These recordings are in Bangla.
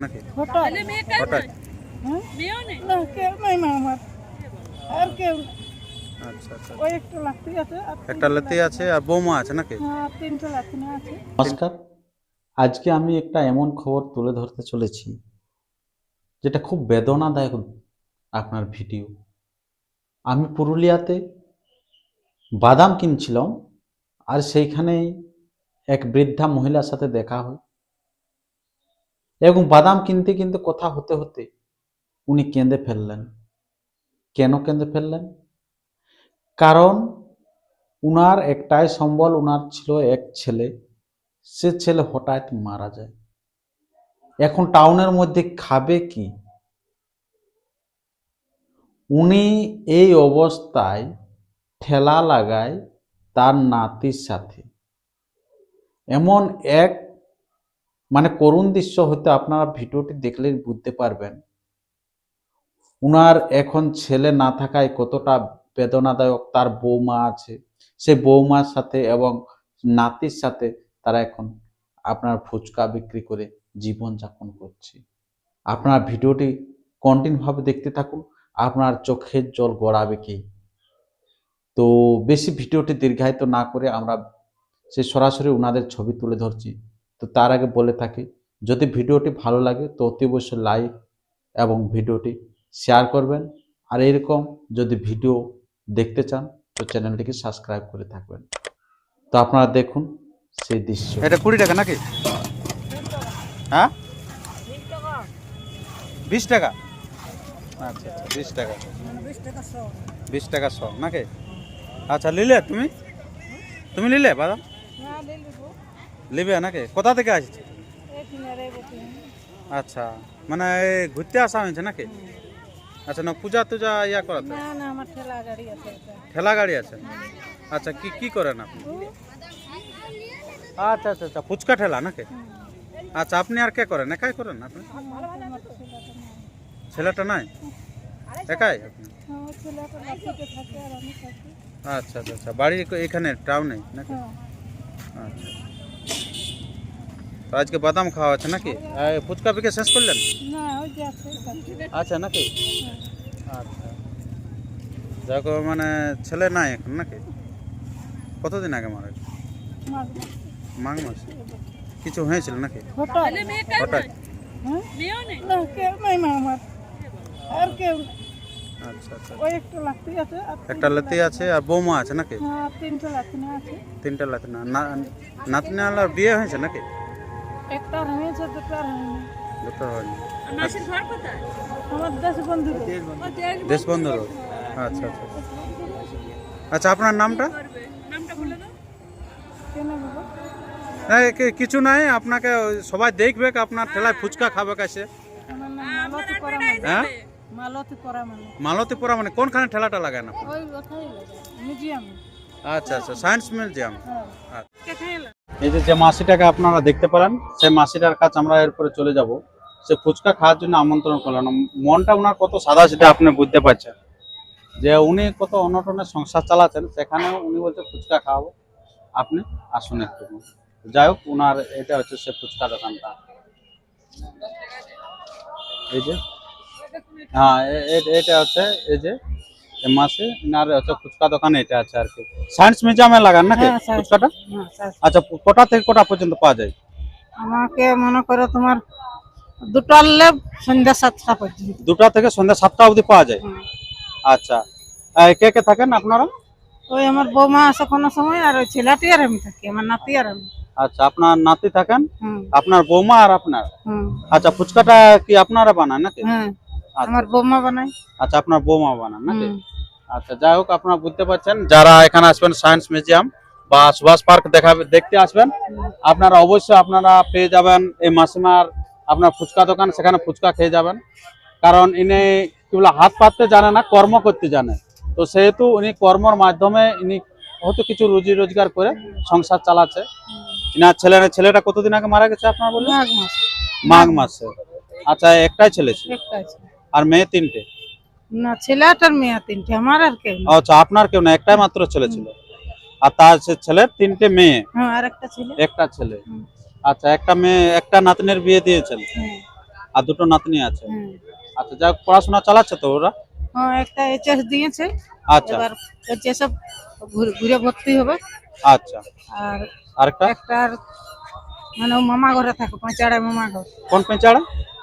নাকি? হঠাৎ হঠাৎ হ্যাঁ? না কেউ নাই মা আমার। আর কেউ না। আচ্ছা আচ্ছা। ওই একটা লাঠি আছে আর একটা আছে আর বৌমা আছে নাকি? হ্যাঁ নমস্কার। আজকে আমি একটা এমন খবর তুলে ধরতে চলেছি যেটা খুব বেদনাদায়ক আপনার ভিডিও। আমি পুরুলিয়াতে বাদাম কিনছিলাম আর সেইখানেই এক বৃদ্ধা মহিলার সাথে দেখা হয়। এবং বাদাম কিনতে কিনতে কথা হতে হতে উনি কেঁদে ফেললেন। কেন কেঁদে ফেললেন? কারণ উনার একটাই সম্বল, উনার ছিল এক ছেলে। সে ছেলে হঠাৎ মারা যায়। এখন টাউনের মধ্যে খাবে কি? উনি এই অবস্থায় ঠেলা লাগায় তার নাতির সাথে। এমন এক মানে করুণ দৃশ্য হতে আপনারা ভিডিওটি দেখলে বুঝতে পারবেন। উনার এখন ছেলে না থাকায় কতটা বেদনাদায়ক তার বৌমা আছে। সে বৌমার সাথে এবং নাতির সাথে তারা এখন আপনার ফুচকা বিক্রি করে জীবন যাপন করছে। আপনার ভিডিওটি কন্টিনিউভাবে দেখতে থাকুন, আপনার চোখের জল গড়াবে কি? তো বেশি ভিডিওটি দীর্ঘায়িত না করে আমরা সে সরাসরি ওনাদের ছবি তুলে ধরছি। তো তার আগে বলে থাকি যদি ভিডিওটি ভালো লাগে তো অতি অবশ্যই লাইক এবং ভিডিওটি শেয়ার করবেন। আর এরকম যদি ভিডিও দেখতে চান তো চ্যানেলটিকে সাবস্ক্রাইব করে থাকবেন। তো আপনারা দেখুন সেই দৃশ্য। এটা কুড়ি টাকা নাকি? হ্যাঁ? বিশ টাকা? আচ্ছা আচ্ছা বিশ টাকা। বিশ টাকা শ নাকি? আচ্ছা লিলে তুমি? তুমি লিলে বাদাম? নেবে নাকি? কোথা থেকে আসছে? আচ্ছা মানে ঘুরতে আসা হয়েছে নাকি? আচ্ছা না পূজা টুজা ইয়া করা ঠেলা গাড়ি আছে আচ্ছা কি কি করেন আপনি? আচ্ছা আচ্ছা আচ্ছা ফুচকা ঠেলা নাকি? আচ্ছা আপনি আর কে করেন? একাই করেন আপনি? ছেলেটা নাই। একাই আপনি? আচ্ছা আচ্ছা আচ্ছা বাড়ি এখানে টাউনে নাকি? আচ্ছা। আজকে বাদাম খাওয়া আছে নাকি এই ফুচকা বিকে শেষ করলেন না ওই যে আছে কাছে। আচ্ছা নাকি আচ্ছা দেখো মানে ছেলে নাই এখন নাকি কতদিন আগে মারা গেছে? মাঝ মাঝে। মাঘ মাসে কিছু হয়েছিল নাকি হঠাৎ হঠাৎ হ্যাঁ? না কেউ নাই মা আমার আর কেউ না। আচ্ছা আচ্ছা ওই একটা লাঠি আছে আর একটা লেতে আছে আর বৌমা আছে নাকি হ্যাঁ আর তিনটা লাঠি না আছে তিনটা লাতে না নাতনি আলার বিয়ে হয়েছে নাকি একটা হয়েছে দুটো হয়নি। দুটো হয়নি। আমার দেশ বন্ধু দেশবন্ধু রোড। আচ্ছা আচ্ছা আচ্ছা। আপনার নামটা? কি- কিছু নাই আপনাকে ওই সবাই দেখবে আপনার ঠেলায় ফুচকা খাবে কাছে। আমার নাম মালতী পরা মানে হ্যাঁ? মালতী মানে মালতীপুরা মানে কোনখানে ঠেলাটা লাগায় না আচ্ছা আচ্ছা সায়েন্স মিউজিয়াম। হ্যাঁ। কেথায় এই যে যে মাসিটাকে আপনারা দেখতে পারেন সেই মাসিটার কাছে আমরা এরপরে চলে যাব। সে ফুচকা খাওয়ার জন্য আমন্ত্রণ করলেন। মনটা ওনার কত সাদা, সেটা আপনি বুঝতে পারছেন। যে উনি কত অনটনের সংসার চালাচ্ছেন সেখানে উনি বলছে, ফুচকা খাওয়াবো। আপনি আসুন একটু। যাই হোক ওনার এটা হচ্ছে সে ফুচকা দোকানটা। এই যে হ্যাঁ এটা হচ্ছে, এই যে মাসে? ইনার হচ্ছে ফুচকা দোকান এটা আছে আর কি। সায়েন্স মিউজিয়ামে লাগান নাকি হ্যাঁ, ফুচকাটা? হ্যাঁ, আচ্ছা কটা থেকে কটা পর্যন্ত পাওয়া যায়? আমাকে মনে করো তোমার লেব সন্ধ্যা সাতটা পর্যন্ত। দুটা থেকে সন্ধ্যা সাতটা অবধি পাওয়া যায়? আচ্ছা। এই কে কে থাকেন আপনারা? ওই আমার বৌমা আসে কোনো সময় আর ওই ছেলেটি আর আমি থাকি আমার নাতি আর আমি। আচ্ছা আপনার নাতি থাকেন? আপনার বৌমা আর আপনার? আচ্ছা ফুচকাটা কি আপনারা বানান নাকি? হ্যাঁ আচ্ছা। আমার বৌমা বানাই আচ্ছা আপনার বৌমা বানান নাকি। আচ্ছা যাই হোক আপনারা বুঝতে পারছেন যারা এখানে আসবেন সায়েন্স মিউজিয়াম বা সুভাষ পার্ক দেখাবে দেখতে আসবেন আপনারা অবশ্যই আপনারা পেয়ে যাবেন এই মাসিমার আপনার ফুচকা দোকান সেখানে ফুচকা খেয়ে যাবেন। কারণ ইনি কি বলে হাত পাততে জানে না কর্ম করতে জানে। তো সেহেতু উনি কর্মর মাধ্যমে ইনি হয়তো কিছু রুজি রোজগার করে সংসার চালাচ্ছে। ইনার ছেলে ছেলেটা কতদিন আগে মারা গেছে আপনার বললেন মাঘ মাস। মাঘ মাসে। আচ্ছা একটাই ছেলে ছিল। আর মেয়ে তিনটে? না ছেলেটার মেয়ে তিনটে। আমার আর কেউ আচ্ছা আপনার কেউ না একটাই মাত্র ছেলে ছিল। আর তার সে ছেলের তিনটে মেয়ে। হ্যাঁ আর একটা ছেলে। একটা ছেলে। হুম। আচ্ছা একটা মেয়ে একটা নাতনের বিয়ে দিয়েছেন। হ্যাঁ। আর দুটো নাতনি আছে। হুম। আচ্ছা যাক পড়াশোনা চালাচ্ছে তো ওরা? হ্যাঁ একটা এইচএস দিয়েছে। আচ্ছা। এবার এইচএস ঘুরে ভর্তি হবে। আচ্ছা। আর আরেকটা? একটার মানে ও মামা ঘরে থাকে পাঁচাড়ায় মামা ঘর। কোন পেঁচাড়া?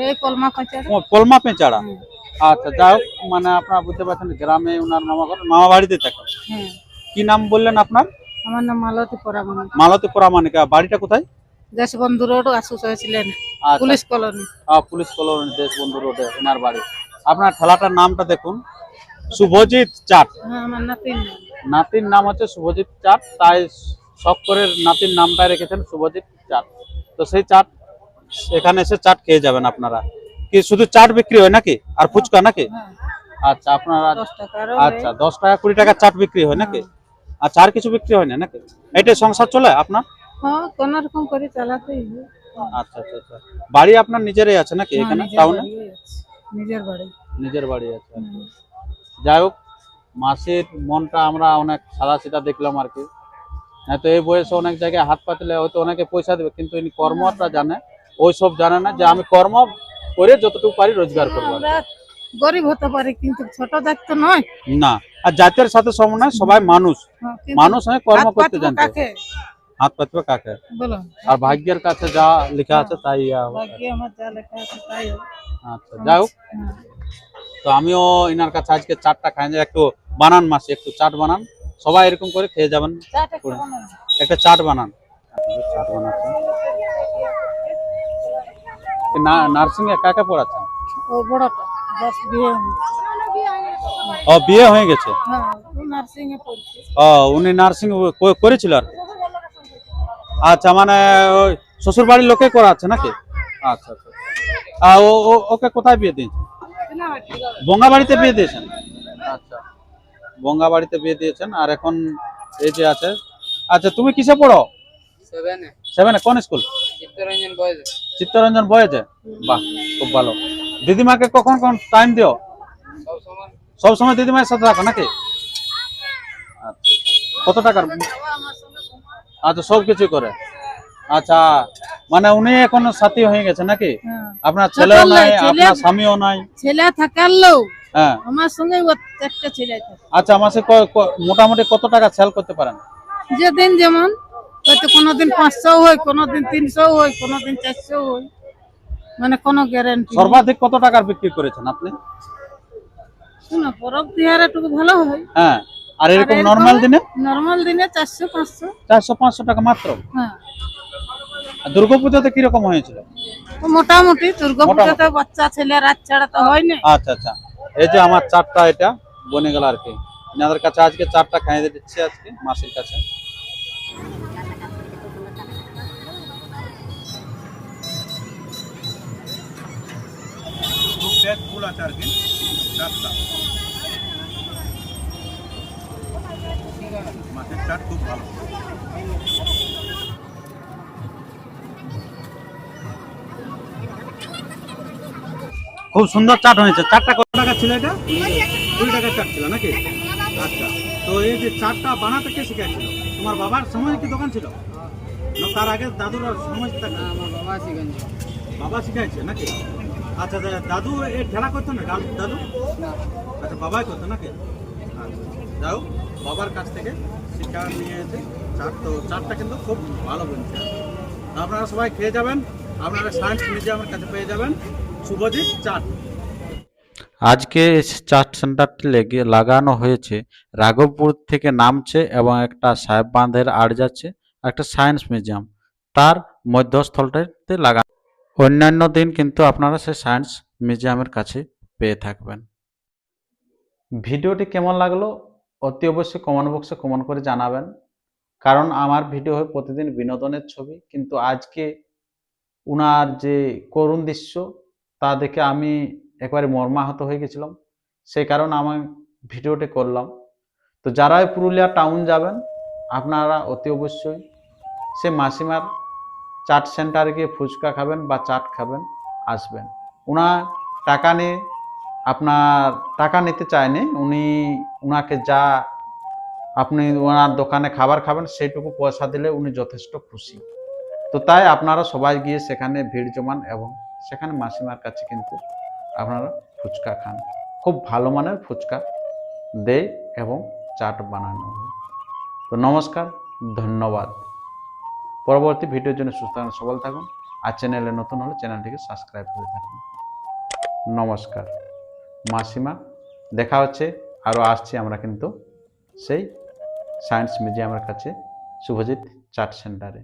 এই কলমা পাঁচাড়া। ও, পলমা পেঁচাড়া। হুম। আচ্ছা যাই হোক মানে আপনারা বুঝতে পারছেন গ্রামে ওনার মামা ঘর মামা বাড়িতে থাকে। হ্যাঁ। কি নাম বললেন আপনার? আমার নাম মালতী পরামানি মালতী পরামানিকা বাড়িটা কোথায়? দেশবন্ধু রোড আশুস হয়েছিলেন আচ্ছা। Police colony. আহ, পুলিশ কলোনি দেশবন্ধু রোডে ওনার বাড়ি। আপনার ঠেলাটার নামটা দেখুন। শুভজিৎ চাট। হ্যাঁ নাতির নাম। হচ্ছে শুভজিৎ চাট তাই শখ করে নাতির নামটা রেখেছেন শুভজিৎ চাট। তো সেই চাট এখানে এসে চাট খেয়ে যাবেন আপনারা। কি শুধু চাট বিক্রি হয় নাকি? আর ফুচকা নাকি? হ্যাঁ। আচ্ছা আপনারা আচ্ছা দশ টাকা কুড়ি টাকা চাট বিক্রি হয় নাকি? আচ্ছা আর কিছু বিক্রি হয় না নাকি? এটাই সংসার চলে আপনার? হ্যাঁ কোন রকম করে চালাতেই আচ্ছা আচ্ছা আচ্ছা। বাড়ি আপনার নিজেরই আছে নাকি হ্যাঁ, এখানে টাউনে? নিজের বাড়ি। নিজের বাড়ি আছে। যাই হোক মাসির মনটা আমরা অনেক সাদা সিধা দেখলাম আর কি। হ্যাঁ তো এই বয়সে অনেক জায়গায় হাত পাতলে হয়তো অনেকে পয়সা দেবে কিন্তু ইনি কর্মটা জানে। ওই সব জানে না যে আমি কর্ম করে যতটুকু পারি রোজগার করব গরিব হতে পারি কিন্তু ছোট দায়িত্ব নয়। না আর জাতের সাথে সমন্বয় সবাই মানুষ। হ্যাঁ, মানুষ হয়ে কর্ম করতে জানতে হাত পাতবে কাকে? আর ভাগ্যের কাছে যা লেখা আছে তাই হবে। ভাগ্যে আমার যা লেখা আছে তাই। আচ্ছা যাই হোক। হ্যাঁ। তো আমিও এনার কাছে আজকে চাটটা খাই একটু বানান মাসি একটু চাট বানান। সবাই এরকম করে খেয়ে যাবেন। একটা চাট বানান। চাট বানাচ্ছেন। না নার্সিং এ কাকে পড়াচ্ছেন? ও বড়টা দশ বিয়ে ও বিয়ে হয়ে গেছে? হ্যাঁ ও নার্সিং এ পড়ছে। ও উনি নার্সিং করেছিল আর আচ্ছা মানে ওই শ্বশুর বাড়ির লোকে করাচ্ছে নাকি? আচ্ছা আচ্ছা আচ্ছা। আর ও ও- ওকে কোথায় বিয়ে দিয়েছেন? বঙ্গা বাড়িতে বিয়ে দিয়েছেন? আচ্ছা বঙ্গা বাড়িতে বিয়ে দিয়েছেন আর এখন এই যে আছে। আচ্ছা তুমি কিসে পড়ো? সেভেনে সেভেনে কোন স্কুল? চিত্তরঞ্জন বয়েজ। চিত্তরঞ্জন বয়েছে বাহ খুব ভালো। দিদিমাকে কখন কখন টাইম দিও? সব সময় দিদিমায়ের সাথে রাখো নাকি? আচ্ছা। কত টাকার? আচ্ছা সব কিছু করে। আচ্ছা মানে উনি এখন সাথী হয়ে গেছে নাকি? হ্যাঁ। আপনার ছেলেও নাই আপনার স্বামীও নাই। ছেলে থাকার লোক। হ্যাঁ। আমার সঙ্গে একটা ছেলে আচ্ছা মাসে মোটামুটি কত টাকা সেল করতে পারেন? যেদিন যেমন। হয়তো কোনোদিন পাঁচশো হয় কোনোদিন তিনশো হয় কোনোদিন চারশো হয়। মানে কোনো গ্যারান্টি সর্বাধিক কত টাকার বিক্রি করেছেন আপনি? শোনো পরব তিহার একটু ভালো হয়। হ্যাঁ আর এরকম নরমাল দিনে? নরমাল দিনে চারশো পাঁচশো। চারশো পাঁচশো টাকা মাত্র? হ্যাঁ। দুর্গাপুজোতে কীরকম হয়েছিল? মোটামুটি দুর্গা পুজোতে বাচ্চা ছেলে রাত ছাড়া তো হয় না আচ্ছা আচ্ছা। এই যে আমার চারটা এটা বনে গেল আর কি। এনাদের কাছে আজকে চারটা খাইয়ে দিচ্ছি আজকে মাসির কাছে। মাছের চাট খুব ভালো। খুব সুন্দর চাট হয়েছে। চারটা কত টাকা ছিল এটা? কুড়ি টাকার চাট ছিল নাকি? আচ্ছা তো এই যে চাটটা বানাতে কে শিখাইছিল? তোমার বাবার সময় কি দোকান ছিল? তার আগে দাদুর সময় আমার বাবা শিখেছে বাবা শিখাইছে নাকি? আচ্ছা দাদু এই ঠেলা করতো না? দাদু? আচ্ছা বাবাই করতো নাকি? যাও বাবার কাছ থেকে শিক্ষা নিয়েছে। তো কিন্তু খুব ভালো বলছে আপনারা সবাই খেয়ে যাবেন। আপনারা সায়েন্স মিউজিয়ামের কাছে পেয়ে যাবেন। শুভজিৎ চাট আজকে চাট সেন্টারটি লেগে লাগানো হয়েছে। রাঘবপুর থেকে নামছে এবং একটা সাহেব বাঁধের আড় যাচ্ছে, একটা সায়েন্স মিউজিয়াম তার মধ্যস্থলটাতে লাগানো অন্যান্য দিন কিন্তু আপনারা সে সায়েন্স মিউজিয়ামের কাছে পেয়ে থাকবেন। ভিডিওটি কেমন লাগল অতি অবশ্যই কমেন্ট বক্সে কমেন্ট করে জানাবেন। কারণ আমার ভিডিও হয় প্রতিদিন বিনোদনের ছবি, কিন্তু আজকে উনার যে করুণ দৃশ্য, তা দেখে আমি একবারে মর্মাহত হয়ে গেছিলাম। সেই কারণে আমার ভিডিওটি করলাম। তো যারা পুরুলিয়া টাউন যাবেন, আপনারা অতি অবশ্যই সে মাসিমার চাট সেন্টারে গিয়ে ফুচকা খাবেন বা চাট খাবেন, আসবেন। ওনার টাকা নিয়ে, আপনার টাকা নিতে চায়নি, উনি ওনাকে যা আপনি ওনার দোকানে খাবার খাবেন, সেইটুকু পয়সা দিলে উনি যথেষ্ট খুশি। তো তাই আপনারা সবাই গিয়ে সেখানে ভিড় জমান এবং সেখানে মাসিমার কাছে কিন্তু আপনারা ফুচকা খান। খুব ভালো মানের ফুচকা দেয় এবং চাট বানানো তো নমস্কার, ধন্যবাদ। পরবর্তী ভিডিওর জন্য সুস্থ থাকুন, সবল থাকুন। আর চ্যানেলে নতুন হলে চ্যানেলটিকে সাবস্ক্রাইব করে থাকুন। নমস্কার। মাসিমা, দেখা হচ্ছে আরও আসছি আমরা কিন্তু সেই সায়েন্স মিউজিয়ামের কাছে, শুভজিৎ চাট সেন্টারে।